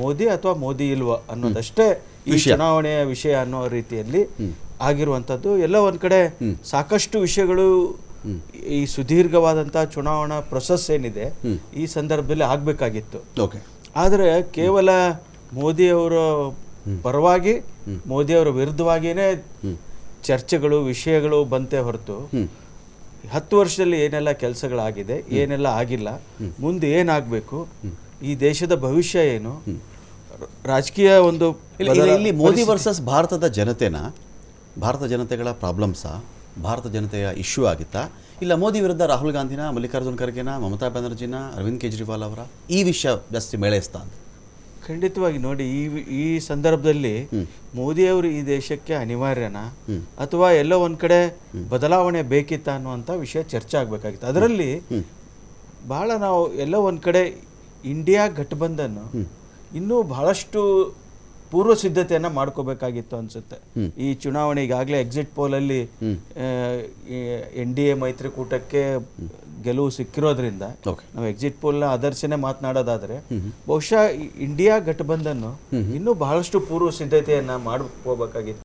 ಮೋದಿ ಅಥವಾ ಮೋದಿ ಇಲ್ವಾ ಅನ್ನೋದಷ್ಟೇ ಈ ಚುನಾವಣೆಯ ವಿಷಯ ಅನ್ನೋ ರೀತಿಯಲ್ಲಿ ಆಗಿರುವಂಥದ್ದು. ಎಲ್ಲ ಒಂದು ಕಡೆ ಸಾಕಷ್ಟು ವಿಷಯಗಳು ಈ ಸುದೀರ್ಘವಾದಂತಹ ಚುನಾವಣಾ ಪ್ರೊಸೆಸ್ ಏನಿದೆ ಈ ಸಂದರ್ಭದಲ್ಲಿ ಆಗಬೇಕಾಗಿತ್ತು. ಓಕೆ. ಆದರೆ ಕೇವಲ ಮೋದಿಯವರ ಪರವಾಗಿ ಮೋದಿಯವರ ವಿರುದ್ಧವಾಗಿಯೇ ಚರ್ಚೆಗಳು ವಿಷಯಗಳು ಬಂತೆ ಹೊರತು ಹತ್ತು ವರ್ಷದಲ್ಲಿ ಏನೆಲ್ಲ ಕೆಲಸಗಳಾಗಿದೆ ಏನೆಲ್ಲ ಆಗಿಲ್ಲ ಮುಂದೆ ಏನಾಗಬೇಕು ಈ ದೇಶದ ಭವಿಷ್ಯ ಏನು? ರಾಜಕೀಯ ಒಂದು ಇಲ್ಲಿ ಮೋದಿ ವರ್ಸಸ್ ಭಾರತದ ಜನತೆನ ಭಾರತ ಜನತೆಗಳ ಪ್ರಾಬ್ಲಮ್ಸಾ ಭಾರತ ಜನತೆಯ ಇಶ್ಯೂ ಆಗಿತ್ತಾ? ಇಲ್ಲ ಮೋದಿ ವಿರುದ್ಧ ರಾಹುಲ್ ಗಾಂಧಿನ ಮಲ್ಲಿಕಾರ್ಜುನ್ ಖರ್ಗೆನ ಮಮತಾ ಬ್ಯಾನರ್ಜಿನ ಅರವಿಂದ್ ಕೇಜ್ರಿವಾಲ್ ಅವರ ಈ ವಿಷಯ ಜಾಸ್ತಿ ಮೇಳೈಸ್ತಾ ಅಂತ. ಖಂಡಿತವಾಗಿ ನೋಡಿ ಈ ಈ ಸಂದರ್ಭದಲ್ಲಿ ಮೋದಿಯವರು ಈ ದೇಶಕ್ಕೆ ಅನಿವಾರ್ಯನಾ? ಅಥವಾ ಎಲ್ಲೋ ಒಂದ್ ಕಡೆ ಬದಲಾವಣೆ ಬೇಕಿತ್ತ ಅನ್ನುವಂಥ ವಿಷಯ ಚರ್ಚೆ ಆಗ್ಬೇಕಾಗಿತ್ತು. ಅದರಲ್ಲಿ ಬಹಳ ನಾವು ಎಲ್ಲೋ ಒಂದ್ ಕಡೆ ಇಂಡಿಯಾ ಘಟಬಂಧನ್ ಇನ್ನೂ ಬಹಳಷ್ಟು ಪೂರ್ವ ಸಿದ್ಧತೆಯನ್ನ ಮಾಡ್ಕೋಬೇಕಾಗಿತ್ತು ಅನ್ಸುತ್ತೆ. ಈ ಚುನಾವಣೆ ಈಗಾಗಲೇ ಎಕ್ಸಿಟ್ ಪೋಲಲ್ಲಿ ಎನ್ ಡಿ ಎ ಮೈತ್ರಿಕೂಟಕ್ಕೆ ಗೆಲುವು ಸಿಕ್ಕಿರೋದ್ರಿಂದ ನಾವು ಎಕ್ಸಿಟ್ ಪೋಲ್ನ ಆದರ್ಶನೆ ಮಾತನಾಡೋದಾದ್ರೆ ಬಹುಶಃ ಇಂಡಿಯಾ ಘಟಬಂಧನ್ ಇನ್ನೂ ಬಹಳಷ್ಟು ಪೂರ್ವ ಸಿದ್ಧತೆಯನ್ನ ಮಾಡ್ಕೋಬೇಕಾಗಿತ್ತು.